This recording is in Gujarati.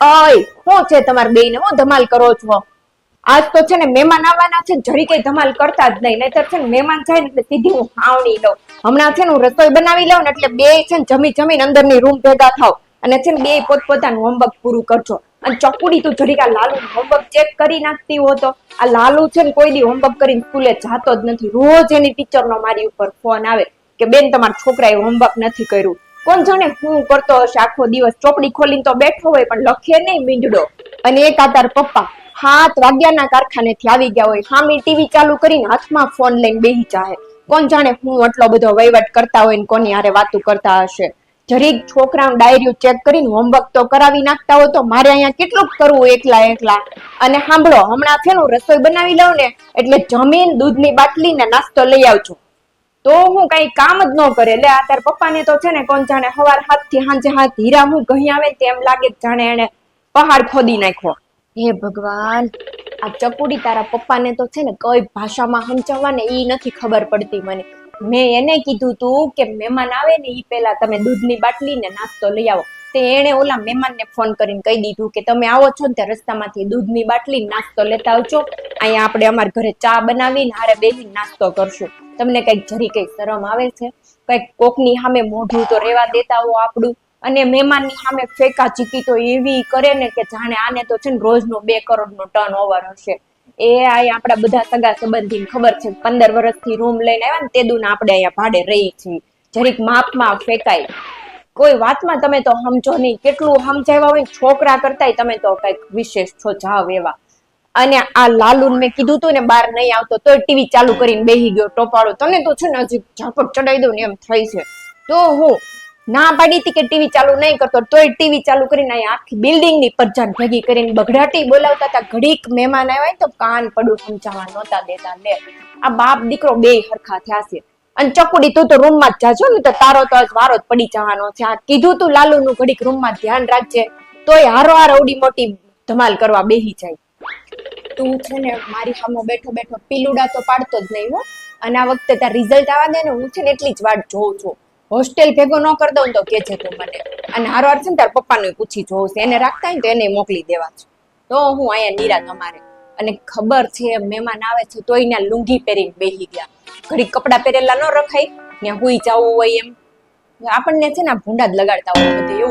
અય, શું છે તમારે બેયને? હું ધમાલ કરો છો? આજ તો છે ને મહેમાન આવવાના છે, જરી કઈ ધમાલ કરતા જ નહીં. નહીતર છે ને મહેમાન જાય ને એટલે સીધી હું હાવણી લઉં. હમણાં છે ને હું રસોઈ બનાવી લઉં ને એટલે બે છે ને જમી જમીને અંદરની રૂમ ભેગા થાવ. અને છે ને બે પોતપોતાનું હોમવર્ક પૂરું કરજો. અને ચકુડી તું જરીક આ લાલુ હોમવર્ક ચેક કરી નાખતી હો તો, આ લાલુ છે ને કોઈ દી હોમવર્ક કરીને સ્કૂલે જાતો જ નથી. રોજ એની ટીચરનો મારી ઉપર ફોન આવે કે બેન તમારા છોકરાએ હોમવર્ક નથી કર્યું. કોણ જાણે હું કરતો હશે આખો દિવસ? ચોપડી ખોલીને તો બેઠો હોય પણ લખે નહીં મીંડડો. અને એક આધાર પપ્પા હાથ વાગ્યાના કારખાનેથી આવી ગયા હોય. સામે ટીવી ચાલુ કરીને હાથમાં ફોન લઈને બેહી જાહે. કોણ જાણે હું આટલો બધો વહીવટ કરતા હોય ને કોની હારે વાતું કરતા હશે? જરીક છોકરાનું ડાયરીઓ ચેક કરીને હોમવર્ક તો કરાવી નાખતા હોય તો મારે અહીંયા કેટલું કરવું એકલા એકલા? અને સાંભળો, હમણાં છે રસોઈ બનાવી લઉં ને એટલે જમીન દૂધની બાટલી ને નાસ્તો લઈ આવજો. તો હું કઈ કામ જ ન કરે. એટલે આ પપ્પાને તો છે ને કોણ જાણે હવાર હાથથી હાંજે હાથ હીરા હું કહી આવે તેમ લાગે જાણે એને પહાડ ખોદી નાખ્યો. હે ભગવાન, આ ચકુડી તારા પપ્પાને તો છે ને કઈ ભાષામાં સમજાવવા ને એ નથી ખબર પડતી મને. મેં એને કીધું તું કે મહેમાન આવે ને એ પેલા તમે દૂધની બાટલી ને નાસ્તો લઈ આવો. તે એણે ઓલા મહેમાનને ફોન કરીને કહી દીધું કે તમે આવો છો ને તે રસ્તામાંથી દૂધની બાટલી નાસ્તો લેતા આવજો. અહીંયા આપણે અમારા ઘરે ચા બનાવીને હારે બેસીને નાસ્તો કરશું. તમને કંઈક જરી કઈ શરમ આવે છે? કંઈક કોકની સામે મોઢું તો રેવા દેતા હો આપણું. અને મહેમાનની સામે ફેંકા ચીકી તો એવી કરે ને કે જાણે આને તો છે ને રોજનો બે કરોડનો ટર્ન ઓવર હશે. એ આ આપણા બધા સગા સંબંધી ખબર છે. પંદર વર્ષથી રૂમ લઈને આવ્યા ને તે દુને આપણે અહીંયા ભાડે રહી છીએ. જરીક માપમાં ફેંકાય. કોઈ વાતમાં તમે તો સમજો નહીં. કેટલું સમજાવ્યા હોય છોકરા કરતાય તમે તો કંઈક વિશેષ છો, જાવ એવા. અને આ લાલુ મેં કીધું તું ને બહાર નહીં આવતો તો ટીવી ચાલુ કરીને બેહી ગયો ટોપાળો તને તો છે ને હજી ઝાપટ ચડાવી દઉં ને એમ થઈ છે. તો હું ના પાડી હતી કે ટીવી ચાલુ નહીં કરતો, તોય ટીવી ચાલુ કરીને અહીંયા આખી બિલ્ડિંગની પરજાન ભેગી કરીને બગડાટી બોલાવતા હતા. ઘડીક મહેમાન આવ્યા તો કાન પડું સમજાવવા નહોતા દેતા લે આ બાપ દીકરો બે હરખા થયા છે. અને ચકુડી, તું તો રૂમમાં જ જાજો ને, તો તારો તો વારો જ પડી જવાનો છે. આ કીધું તું લાલુ નું ઘડીક રૂમમાં ધ્યાન રાખજે, તોય હારો હાર અવડી મોટી ધમાલ કરવા બેહી જાય. તું છે ને મારી સામે બેઠો બેઠો પીલુડા તો પાડતો જ નહીં હો. અને આ વખતે તાર રિઝલ્ટ આવવા દે ને હું છે ને એટલી જ વાટ જોઉં છું. હોસ્ટેલ ભેગો ન કરી દઉં તો કે છે તું મને. અને હારો હાર છે ને તાર પપ્પાને પૂછી જોઉં છે. એને રાખતા હોય ને તો એને મોકલી દેવા છે. તો હું અહીંયા નીરા તમારે અને ખબર છે, મહેમાન આવે છે તોય ત્યાં લુંગી પહેરીને બેહી ગયા. ઘડી કપડાં પહેરેલા ન રખાય. ત્યાં હુઈ જવું હોય એમ. આપણને છે ને ભૂંડા જ લગાડતા હોય બધે એવું